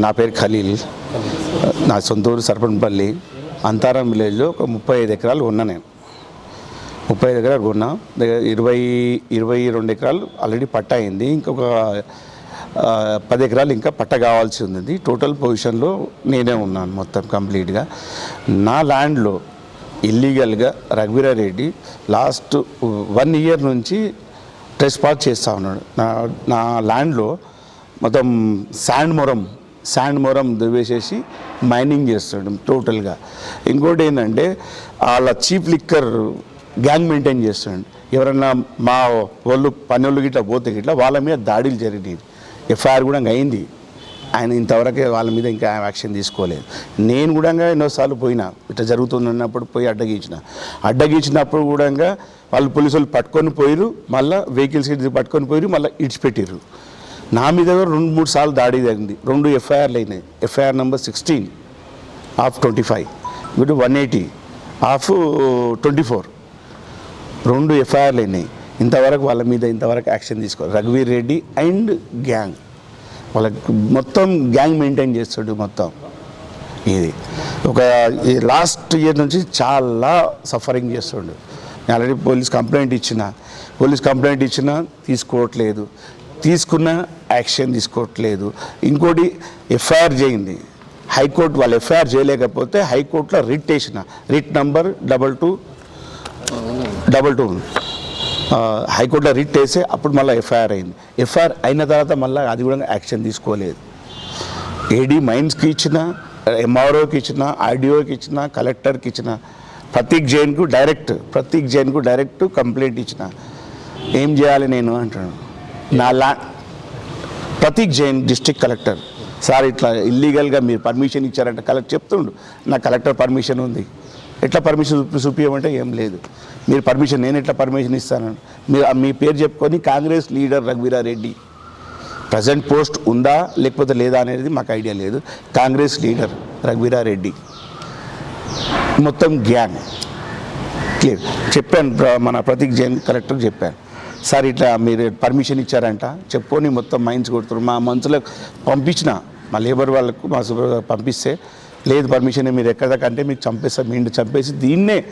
నా పేరు ఖలీల్. నా సొంత ఊరు సర్పంపల్లి. అంతారం విలేజ్లో ఒక ముప్పై ఐదు ఎకరాలు ఉన్నా నేను. ముప్పై ఐదు ఎకరాలు కొన్నా ఇరవై ఇరవై రెండు ఎకరాలు ఆల్రెడీ పట్ట అయింది. ఇంకొక పది ఎకరాలు ఇంకా పట్ట కావాల్సి ఉంది టోటల్ పొజిషన్లో నేనే ఉన్నాను మొత్తం కంప్లీట్గా నా ల్యాండ్లో ఇల్లీగల్గా రఘువీరారెడ్డి లాస్ట్ వన్ ఇయర్ నుంచి ట్రెస్ పాస్ చేస్తూ ఉన్నాడు. నా నా ల్యాండ్లో మొత్తం శాండ్ మొరం శాండ్ మొరం దువ్వేసేసి మైనింగ్ చేస్తాడు టోటల్గా ఇంకోటి ఏంటంటే వాళ్ళ చీప్ లిక్కర్ గ్యాంగ్ మెయింటైన్ చేస్తాడు. ఎవరన్నా మా వాళ్ళు పనులు గిట్లా పోతే గిట్లా వాళ్ళ మీద దాడులు జరిగినాయి. ఎఫ్ఐఆర్ కూడా అయింది. ఆయన ఇంతవరకు వాళ్ళ మీద ఇంకా యాక్షన్ తీసుకోలేదు. నేను కూడా ఎన్నోసార్లు పోయినా. ఇట్లా జరుగుతుందన్నప్పుడు పోయి అడ్డగించిన అడ్డగించినప్పుడు కూడా వాళ్ళు పోలీసులు పట్టుకొని పోయిరు మళ్ళీ వెహికల్స్ పట్టుకొని పోయిరు మళ్ళీ ఇడిచిపెట్టిరు నా మీద కూడా రెండు మూడు సార్లు దాడి జరిగింది. రెండు ఎఫ్ఐఆర్లు అయినాయి. FIR number sixteen of twenty five. ఇప్పుడు one eighty of twenty four. రెండు ఎఫ్ఐఆర్లు అయినాయి. ఇంతవరకు వాళ్ళ మీద ఇంతవరకు యాక్షన్ తీసుకోవాలి రఘువీర్ రెడ్డి అండ్ గ్యాంగ్. వాళ్ళకి మొత్తం గ్యాంగ్ మెయింటైన్ చేస్తాడు మొత్తం. ఇది ఒక ఈ లాస్ట్ ఇయర్ నుంచి చాలా సఫరింగ్ చేస్తుండు. నేను ఆల్రెడీ పోలీస్ కంప్లైంట్ ఇచ్చిన. పోలీస్ కంప్లైంట్ ఇచ్చినా తీసుకోవట్లేదు. తీసుకున్న యాక్షన్ తీసుకోవట్లేదు. ఇంకోటి ఎఫ్ఐఆర్ చేయింది హైకోర్టు వాళ్ళు ఎఫ్ఐఆర్ చేయలేకపోతే హైకోర్టులో రిట్ వేసిన writ number double two double two. హైకోర్టులో రిట్ వేస్తే అప్పుడు మళ్ళీ ఎఫ్ఐఆర్ అయింది. ఎఫ్ఐఆర్ అయిన తర్వాత మళ్ళీ అది కూడా యాక్షన్ తీసుకోలేదు. ఏడీ మైన్స్కి ఇచ్చిన ఎంఆర్ఓకి ఇచ్చిన ఆర్డీఓకి ఇచ్చిన కలెక్టర్కి ఇచ్చిన ప్రతీక్ జైన్కు డైరెక్ట్ ప్రతీక్ జైన్కు డైరెక్ట్ కంప్లైంట్ ఇచ్చిన. ఏం చేయాలి నేను అంటాను నా లా Prateek Jain district collector. Sir ఇట్లా ఇల్లీగల్గా మీరు పర్మిషన్ ఇచ్చారంటే కలెక్టర్ చెప్తుండు నా కలెక్టర్ పర్మిషన్ ఉంది. ఎట్లా పర్మిషన్ చూపి చూపించమంటే ఏం లేదు. మీరు పర్మిషన్ నేను ఎట్లా పర్మిషన్ ఇస్తాను? మీరు మీ పేరు చెప్పుకొని Congress leader Raghuveera Reddy present post ఉందా లేకపోతే లేదా అనేది మాకు ఐడియా లేదు. కాంగ్రెస్ లీడర్ రఘువీరారెడ్డి మొత్తం గ్యాంగ్. క్లియర్. చెప్పాను మన ప్రతీక్ జైన్ కలెక్టర్ చెప్పాను. సార్ ఇట్లా మీరు పర్మిషన్ ఇచ్చారంట. చెప్పుకొని మొత్తం మైన్స్ కొడుతున్నారు మా మంత్రులకు పంపించిన మా లేబర్ వాళ్ళకు మా సూపర్వైజర్ పంపిస్తే లేదు పర్మిషన్ మీరు ఎక్కడ దాకా అంటే మీకు చంపేస్తాం మీ ఇంటి చంపేసి దీన్నే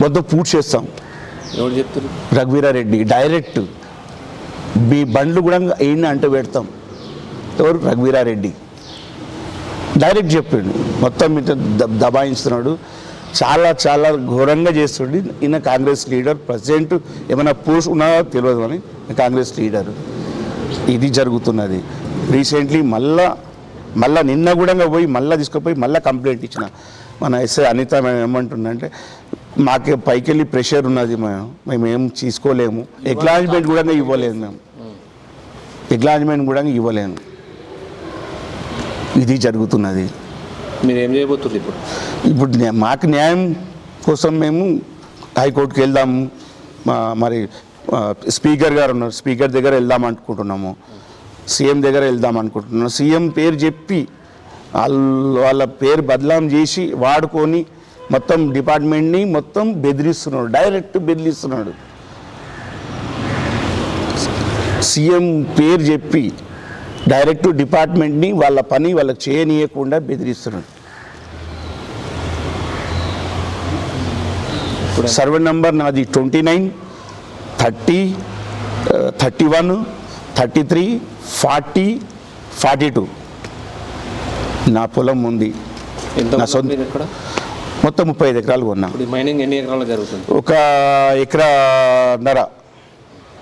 మొత్తం పూర్తి చేస్తాం. ఎవరు చెప్తారు? రఘువీరారెడ్డి డైరెక్ట్ మీ బండ్లు కూడా ఏంటి అంటే పెడతాం. ఎవరు? రఘువీరారెడ్డి డైరెక్ట్ చెప్పిండు. మొత్తం ఇట్లా ద- దబాయిస్తున్నాడు చాలా చాలా ఘోరంగా చేస్తుండే. ఈయన కాంగ్రెస్ లీడర్ ప్రజెంట్ ఏమైనా పోస్ట్ ఉన్నారో తెలియదు అని కాంగ్రెస్ లీడర్. ఇది జరుగుతున్నది. రీసెంట్లీ మళ్ళా మళ్ళా నిన్న కూడా పోయి మళ్ళీ తీసుకుపోయి మళ్ళీ కంప్లైంట్ ఇచ్చిన. మన ఎస్ఐ అనిత మేము ఏమంటుందంటే మాకు పైకి వెళ్ళి ప్రెషర్ ఉన్నది మేము మేము ఏం తీసుకోలేము. ఎక్లాజ్మెంట్ కూడా ఇవ్వలేదు మేము ఎక్లాజ్మెంట్ కూడా ఇవ్వలేము ఇది జరుగుతున్నది. మీరు ఏం చేయబోతుంది ఇప్పుడు? ఇప్పుడు న్యా- మాకు న్యాయం కోసం మేము హైకోర్టుకి వెళ్దాము. మా- మరి ఆ, స్పీకర్ గారు ఉన్నారు. స్పీకర్ దగ్గర వెళ్దాం అనుకుంటున్నాము. సీఎం దగ్గర వెళ్దాం అనుకుంటున్నాము. సీఎం పేరు చెప్పి వాళ్ళ వాళ్ళ పేరు బదలాం చేసి వాడుకొని మొత్తం డిపార్ట్మెంట్ని మొత్తం బెదిరిస్తున్నాడు. డైరెక్ట్ బెదిరిస్తున్నాడు. సీఎం పేరు చెప్పి డైరెక్ట్ డిపార్ట్మెంట్ని వాళ్ళ పని వాళ్ళకి చేయనీయకుండా బెదిరిస్తున్నాడు సర్వే నంబర్ నాది twenty nine thirty thirty one thirty three forty forty two. నా పొలం ఉంది. నా సొంత- మొత్తం ముప్పై ఐదు ఎకరాలు కొన్నా. ఈ మైనింగ్ ఎన్ని ఎకరాలు జరుగుతుంది? ఒక ఎకరా నర.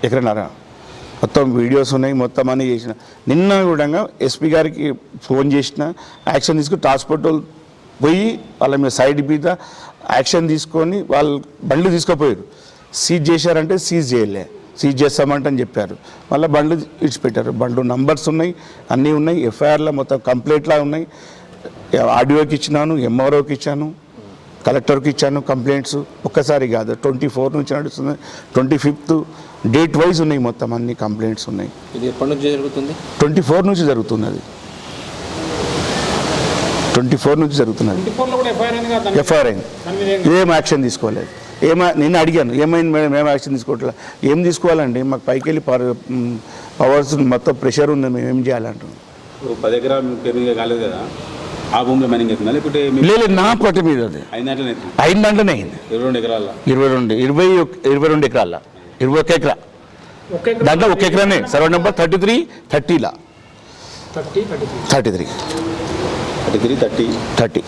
ఎకరా నర. మొత్తం వీడియోస్ ఉన్నాయి మొత్తం అన్నీ చేసిన. నిన్న కూడా ఎస్పీ గారికి ఫోన్ చేసిన యాక్షన్ తీసుకుని ట్రాన్స్పోర్ట్ పోయి వాళ్ళ మీద సైడ్ మీద యాక్షన్ తీసుకొని వాళ్ళు బండ్లు తీసుకుపోయారు. సీజ్ చేశారంటే సీజ్ చేయలే. సీజ్ చేస్తామంటే అని చెప్పారు. మళ్ళీ బండ్లు ఇడిచిపెట్టారు. బండ్లు నంబర్స్ ఉన్నాయి అన్నీ ఉన్నాయి. ఎఫ్ఐఆర్లో మొత్తం కంప్లైంట్లా ఉన్నాయి. ఆడియోకి ఇచ్చినాను ఎంఆర్ఓకి ఇచ్చాను కలెక్టర్కి ఇచ్చాను కంప్లైంట్స్. ఒక్కసారి కాదు ట్వంటీ ఫోర్ నుంచి నడుస్తుంది ట్వంటీ ఫిఫ్త్ డేట్ వైజ్ ఉన్నాయి మొత్తం అన్ని కంప్లైంట్స్ ఉన్నాయి. ఇది ఎప్పటి నుంచి జరుగుతుంది? ట్వంటీ ఫోర్ నుంచి జరుగుతున్నది. ట్వంటీ ఫోర్ నుంచి జరుగుతున్నది ఎఫ్ఐఆర్ అయింది ఏం- యాక్షన్ తీసుకోలేదు. ఏమ నేను అడిగాను ఏమైంది మేడం ఏం యాక్షన్ తీసుకోవట్లేదు ఏం తీసుకోవాలండి? మాకు పైకి వెళ్ళి పవర్ పవర్స్ మొత్తం ప్రెషర్ ఉంది మేము ఏం చేయాలంటున్నాం. పది ఎకరాలు కాలేదు కదా? ఆ భూమిలో మైనింగ్ అవుతుందా? లేకుంటే మీ లేదు నా పట్టు మీద అది. ఐదు దాంట్లోనే అయింది. ఇరవై రెండు ఎకరాల. ఇరవై రెండు ఇరవై ఇరవై రెండు ఎకరాల. ఇరవై ఒక ఎకరా. దాంట్లో ఒక ఎకరానే. Survey number thirty three థర్టీలా thirty three. Thirty three. Thirty thirty.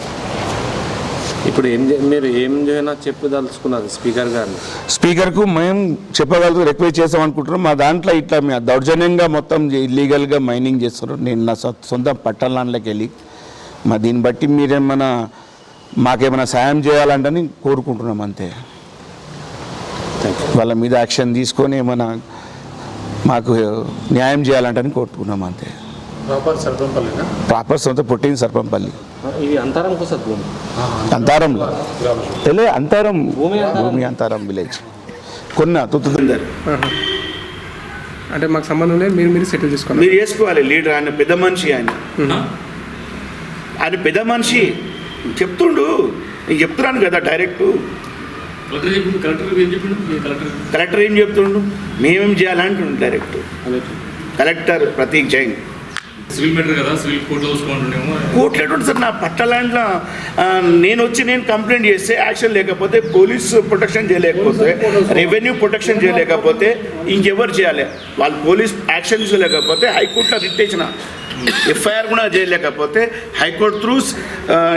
ఇప్పుడు ఏం మీరు ఏం చేయనా చెప్పదలుచుకున్నారు స్పీకర్ గారిని. స్పీకర్కు మేము చెప్పగలుగుతూ రిక్వెస్ట్ చేస్తాం అనుకుంటున్నాం. మా దాంట్లో ఇట్లా మీ దౌర్జన్యంగా మొత్తం ఇల్లీగల్గా మైనింగ్ చేస్తున్నారు. నేను నా సొంత పట్టణాల్లోకి వెళ్ళి మా దీన్ని బట్టి మీరేమన్నా మాకేమైనా సాయం చేయాలంటని కోరుకుంటున్నాం అంతే. వాళ్ళ మీద యాక్షన్ తీసుకొని ఏమైనా మాకు న్యాయం చేయాలంటని కోరుకుంటున్నాం అంతే. ప్రాపర్ సర్పంపల్లినా? ప్రాపర్ సొంత పుట్టింది సర్పంపల్లి. ఇది అంతరం కోసం భూమి అంతారం. తెలియ అంతారం. భూమి అంతారం. విలేజ్ కొన్న తుత్తుతుందరు అంటే మాకు సంబంధం లేదు మీరు మీరు సెటిల్ చేసుకోండి మీరు చేసుకోవాలి లీడర్ ఆయన పెద్ద మనిషి ఆయన. ఆయన పెద్ద మనిషి. చెప్తుండు. నేను చెప్తున్నాను కదా డైరెక్ట్ కలెక్టర్ చెప్పిండు కలెక్టర్ ఏం చెప్పిండు? మీ కలెక్టర్ కలెక్టర్ ఏం చెప్తుండు? మేమేం చేయాలంటుండు direct. Collector. Prateek Jain. Civil matter కదా సివిల్ కోర్టులో చూసుకోమంటుండేమో కోట్లేటువంటి సార్ నా పట్ట ల్యాండ్లో నేను వచ్చి నేను కంప్లైంట్ చేస్తే యాక్షన్ లేకపోతే పోలీస్ ప్రొటెక్షన్ చేయలేకపోతే రెవెన్యూ ప్రొటెక్షన్ చేయలేకపోతే ఇంకెవరు చేయాలి? వాళ్ళు పోలీస్ యాక్షన్ చేయలేకపోతే హైకోర్టులో రిట్ ఇచ్చిన ఎఫ్ఐఆర్ కూడా చేయలేకపోతే high court through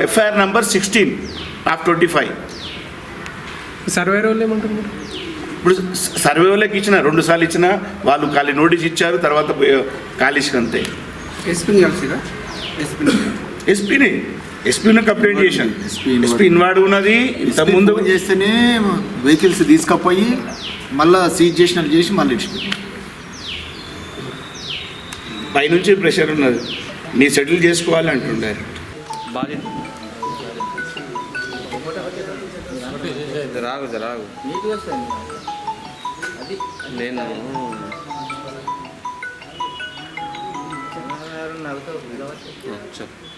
FIR number sixteen of twenty five. Survey వాళ్ళు ఏమంటున్నారు? ఇప్పుడు సర్వే వాళ్ళకి ఇచ్చిన రెండు సార్లు ఇచ్చిన వాళ్ళు ఖాళీ నోటీస్ ఇచ్చారు తర్వాత ఖాళీ అంతే. ఎస్పీని కలిసిరా? ఎస్పీని. ఎస్పీని కంప్లైంట్ చేశాను. ఎస్పీ ఇన్వార్డ్ ఉన్నది ఇంతకుముందు చేస్తేనే వెహికల్స్ తీసుకపోయి మళ్ళా సీజ్ చేసినట్టు చేసి మళ్ళీ ఇడిచిపెట్టి పైనుంచి ప్రెషర్ ఉన్నది. నీ సెటిల్ చేసుకోవాలి అంటుండే. రాగు రాగు. నేను చెప్పు.